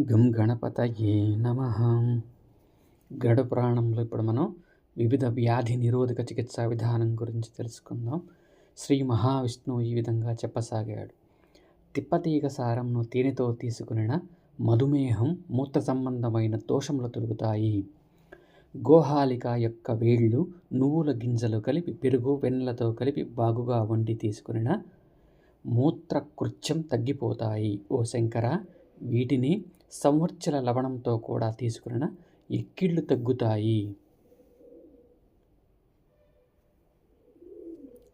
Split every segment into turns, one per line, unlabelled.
గం గణపతయే నమ. గరుడ ప్రాణంలో ఇప్పుడు మనం వివిధ వ్యాధి నిరోధక చికిత్సా విధానం గురించి తెలుసుకుందాం. శ్రీ మహావిష్ణువు ఈ విధంగా చెప్పసాగాడు. తిప్పతీగ సారంను తేనెతో తీసుకునిన మధుమేహం మూత్ర సంబంధమైన దోషములు తొలుగుతాయి. గోహాలిక యొక్క వేళ్ళు నువ్వుల గింజలు కలిపి పెరుగు వెన్నెలతో కలిపి బాగుగా వండి తీసుకునిన మూత్ర కృత్యం తగ్గిపోతాయి. ఓ శంకర వీటిని సంవత్సర లవణంతో కూడా తీసుకున్న ఎక్కిళ్ళు తగ్గుతాయి.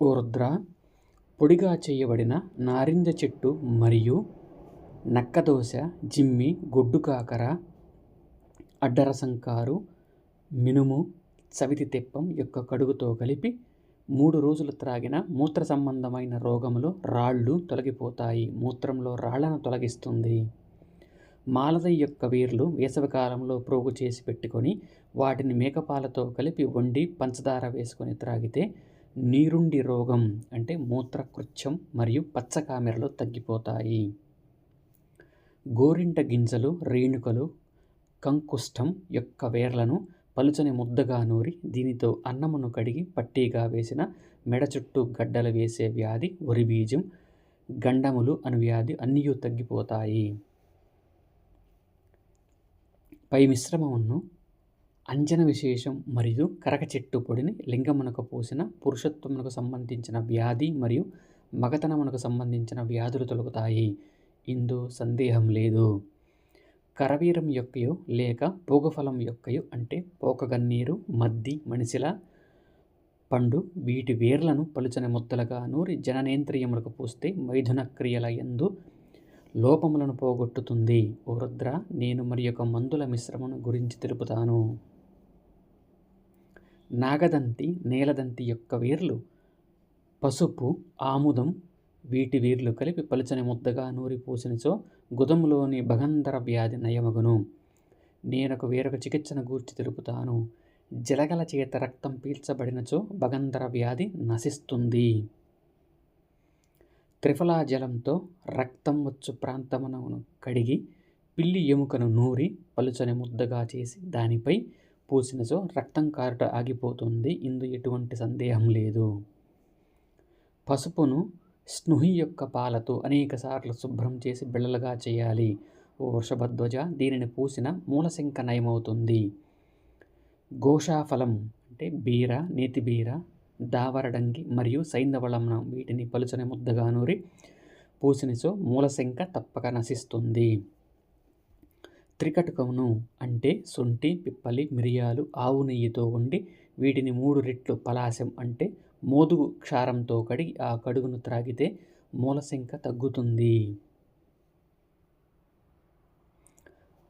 ఓ రుద్ర పొడిగా చేయబడిన నారింజ చెట్టు మరియు నక్కదోశ జిమ్మి గొడ్డు కాకర అడ్డరసంకారు మినుము చవితి తెప్పం యొక్క కడుగుతో కలిపి మూడు రోజులు త్రాగిన మూత్ర సంబంధమైన రోగములు రాళ్ళు తొలగిపోతాయి. మూత్రంలో రాళ్ళను తొలగిస్తుంది. మాలదయ్య యొక్క వేర్లు వేసవికాలంలో ప్రోగు చేసి పెట్టుకొని వాటిని మేకపాలతో కలిపి వండి పంచదార వేసుకొని త్రాగితే నీరుండి రోగం అంటే మూత్రకృత్యం మరియు పచ్చకామెరలు తగ్గిపోతాయి. గోరింట గింజలు రేణుకలు కంకుష్టం యొక్క వేర్లను పలుచని ముద్దగా నూరి దీనితో అన్నమును కడిగి పట్టీగా వేసిన మెడ చుట్టూ గడ్డలు వేసే వ్యాధి వరి బీజం గండములు అను వ్యాధి అన్నీ తగ్గిపోతాయి. పై మిశ్రమమును అంజన విశేషం మరియు కరక చెట్టు పొడిని లింగమునకు పూసిన పురుషత్వమునకు సంబంధించిన వ్యాధి మరియు మగతనమునకు సంబంధించిన వ్యాధులు తొలగుతాయి ఇందు సందేహం లేదు. కరవీరం యొక్కయో లేక పోగఫలం యొక్కయో అంటే పోకగన్నీరు మద్ది మనిషిల పండు వీటి వేర్లను పలుచని ముద్దలుగా నూరి జననేంద్రియములకు పూస్తే మైథున క్రియల ఎందు లోపములను పోగొట్టుతుంది. ఓ రుద్ర నేను మరి యొక్క మందుల మిశ్రమను గురించి తెలుపుతాను. నాగదంతి నేలదంతి యొక్క వేర్లు పసుపు ఆముదం వీటి వేర్లు కలిపి పలుచని ముద్దగా నూరి పూసినచో గుదములోని భగంధర వ్యాధి నయమగును. నేనొక వేరొక చికిత్సను గూర్చి తెలుపుతాను. జలగల చేత రక్తం పీల్చబడినచో భగంధర వ్యాధి నశిస్తుంది. త్రిఫలా జలంతో రక్తం వచ్చు ప్రాంతమునను కడిగి పిల్లి ఎముకను నూరి పలుచని ముద్దగా చేసి దానిపై పూసినచో రక్తం కారుట ఆగిపోతుంది. ఇందు ఎటువంటి సందేహం లేదు. పసుపును స్నుహి యొక్క పాలతో అనేకసార్లు శుభ్రం చేసి బిళ్ళలుగా చేయాలి. ఓ వృషభధ్వజ దీనిని పూసిన మూలశంక నయమవుతుంది. గోషాఫలం అంటే బీర నేతి బీర దావరడంగి మరియు సైంధవళం వీటిని పలుచని ముద్దగా నూరి పూసినచో మూలశంక తప్పక నశిస్తుంది. త్రికటకమును అంటే శొంఠి పిప్పలి మిరియాలు ఆవు నెయ్యితో వండి వీటిని మూడు రెట్లు పలాశం అంటే మోదుగు క్షారంతో కడిగి ఆ కడుగును త్రాగితే మూలశంక తగ్గుతుంది.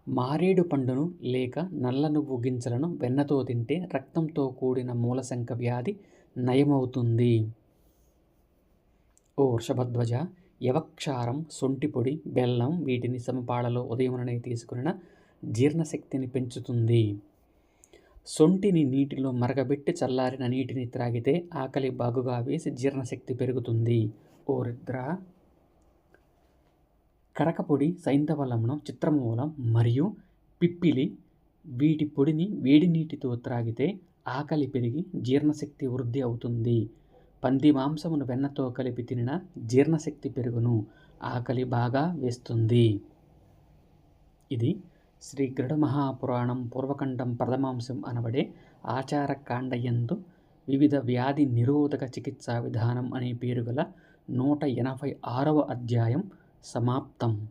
మారేడు పండును లేక నల్ల నువ్వు గింజలను వెన్నతో తింటే రక్తంతో కూడిన మూలశంక వ్యాధి నయమవుతుంది. ఓ వృషభధ్వజ యవక్షారం సొంటి పొడి బెల్లం వీటిని సమపాళలో ఉదయముననే తీసుకున్న జీర్ణశక్తిని పెంచుతుంది. సొంటిని నీటిలో మరగబెట్టి చల్లారిన నీటిని త్రాగితే ఆకలి బాగుగా వేసి జీర్ణశక్తి పెరుగుతుంది. ఓ రుద్ర కరకపొడి సైంధవలమనం చిత్రమూలం మరియు పిప్పిలి వీటి పొడిని వేడి నీటితో త్రాగితే ఆకలి పెరిగి జీర్ణశక్తి వృద్ధి అవుతుంది. పంది మాంసమును వెన్నతో కలిపి తినిన జీర్ణశక్తి పెరుగును ఆకలి బాగా వేస్తుంది. ఇది శ్రీ గరుడ మహాపురాణం పూర్వకంఠం ప్రథమాంశం అనబడే ఆచారకాండయందు వివిధ వ్యాధి నిరోధక చికిత్సా విధానం అనే పేరు గల నూట ఎనభై ఆరవ అధ్యాయం సమాప్తం.